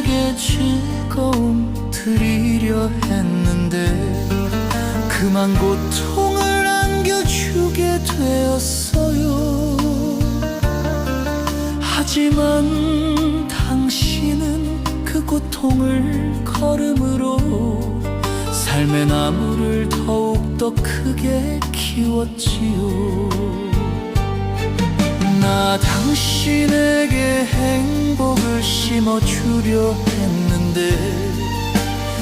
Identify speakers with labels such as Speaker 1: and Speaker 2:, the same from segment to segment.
Speaker 1: 너에게 즐거움 드리려 했는데 그만 고통을 안겨주게 되었어요. 하지만 당신은 그 고통을 걸음으로 삶의 나무를 더욱더 크게 키웠지요. 나 당신에게 행 심어주려 했는데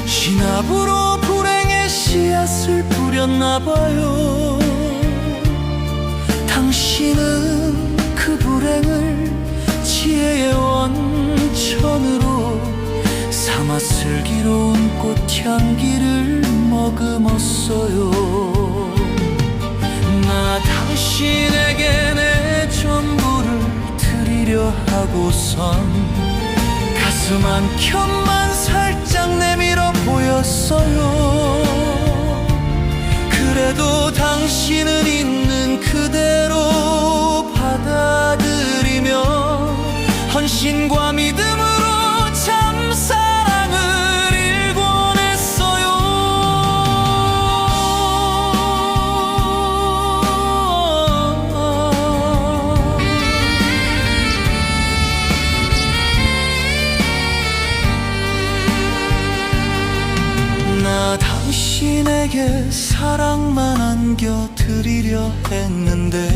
Speaker 1: 신압으로 불행의 씨앗을 뿌렸나봐요. 당신은 그 불행을 지혜의 원천으로 삼아 슬기로운 꽃향기를 머금었어요. 나 당신에게 내 전부를 드리려 하고선 가슴 한 켠만 살짝 내밀어 보였어요. 그래도 당신은 있는 그대로 받아들이며 헌신과 믿음 당신에게 사랑만 안겨드리려 했는데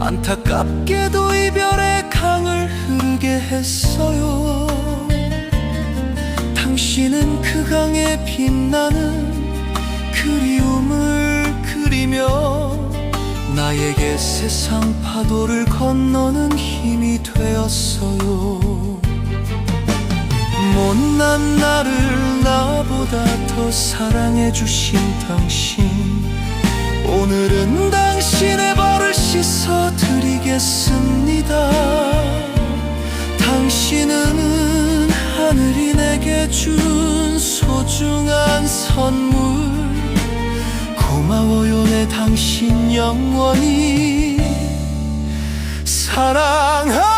Speaker 1: 안타깝게도 이별의 강을 흐르게 했어요. 당신은 그 강에 빛나는 그리움을 그리며 나에게 세상 파도를 건너는 힘이 되었어요. 못난 나를 나 보다 더 사랑해 주신 당신. 오늘은 당신의 벌을 씻어 드리겠습니다. 당신은 하늘이 내게 준 소중한 선물. 고마워요 내 당신 영원히. 사랑하